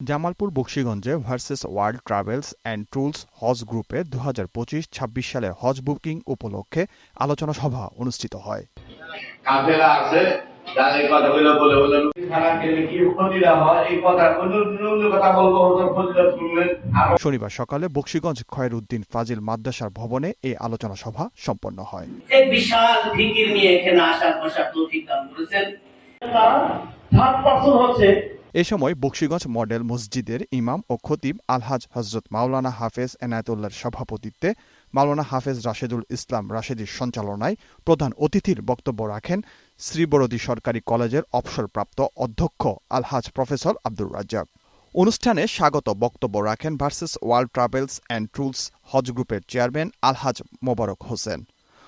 Jamalpur বক্সিগঞ্জে versus world travels and tours হজ গ্রুপে দু হাজার পঁচিশ ছাব্বিশ সালে হজ বুকিং উপলক্ষে আলোচনা সভা অনুষ্ঠিত হয়। হয় শনিবার সকালে বক্সিগঞ্জ খয়রুদ্দিন ফাজিল মাদ্রাসার ভবনে এই আলোচনা সভা সম্পন্ন হয়। বিশাল ফিকির নিয়ে এখানে আসার বসার তৌফিক দান করেছেন। তারা থার্ড পার্সন হচ্ছে। এ সময় বক্সিগঞ্জ মডেল মসজিদের ইমাম ও খতিব আলহাজ হজরত মাওলানা হাফেজ এনায়েতুল্লাহর সভাপতিত্বে মাওলানা হাফেজ রাশেদুল ইসলাম রাশেদির সঞ্চালনায় প্রধান অতিথির বক্তব্য রাখেন শ্রীবরদী সরকারি কলেজের অবসরপ্রাপ্ত অধ্যক্ষ আলহাজ প্রফেসর আব্দুর রাজ্জাক। অনুষ্ঠানে স্বাগত বক্তব্য রাখেন versus world travels and tours হজ গ্রুপের চেয়ারম্যান আলহাজ মোবারক হোসেন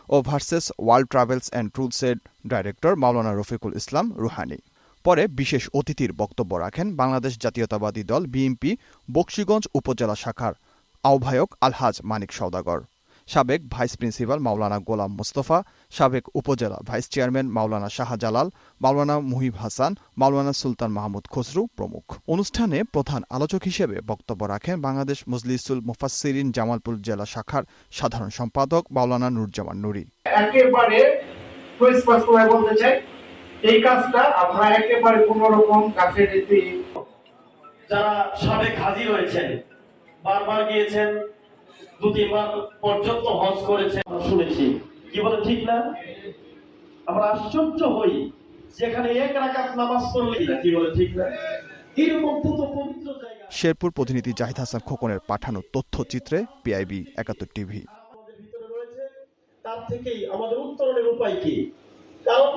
ও ভার্সেস ওয়ার্ল্ড ট্রাভেলস অ্যান্ড ট্যুরসের ডাইরেক্টর মাওলানা রফিকুল ইসলাম রুহানি। পরে বিশেষ অতিথির বক্তব্য রাখেন বাংলাদেশ জাতীয়তাবাদী দল বিএনপি বক্সিগঞ্জ উপজেলা শাখার আহ্বায়ক আলহাজ মানিক সওদাগর, সাবেক ভাইস প্রিন্সিপাল মাওলানা গোলাম মোস্তফা, সাবেক উপজেলা ভাইস চেয়ারম্যান মাওলানা শাহজালাল, মাওলানা মুহিব হাসান, মাওলানা সুলতান মাহমুদ খসরু প্রমুখ। অনুষ্ঠানে প্রধান আলোচক হিসেবে বক্তব্য রাখেন বাংলাদেশ মজলিসুল মুফাসসিরিন জামালপুর জেলা শাখার সাধারণ সম্পাদক মাওলানা নুরজামান নুরি। একেবারে বলতে চাই এই কাজটা আমরা একেবারে কোন রকম কাছে নীতি যারা সাবেক হাজি রয়েছেন বারবার গিয়েছেন দু তিনবার পর্যন্ত হজ করেছেন আমরা শুনেছি। কি বলে ঠিক না? আমরা আশ্চর্য হই যেখানে এক রাকাত নামাজ পড়লেই না কি বলে ঠিক না? শেরপুর প্রতিনিধি জাহিদ হাসান খোকনের পাঠানো তথ্যচিত্রে পিআইবি একাত্তর টিভি। রয়েছে তার থেকেই আমাদের উত্তরণের উপায় কি? কারণ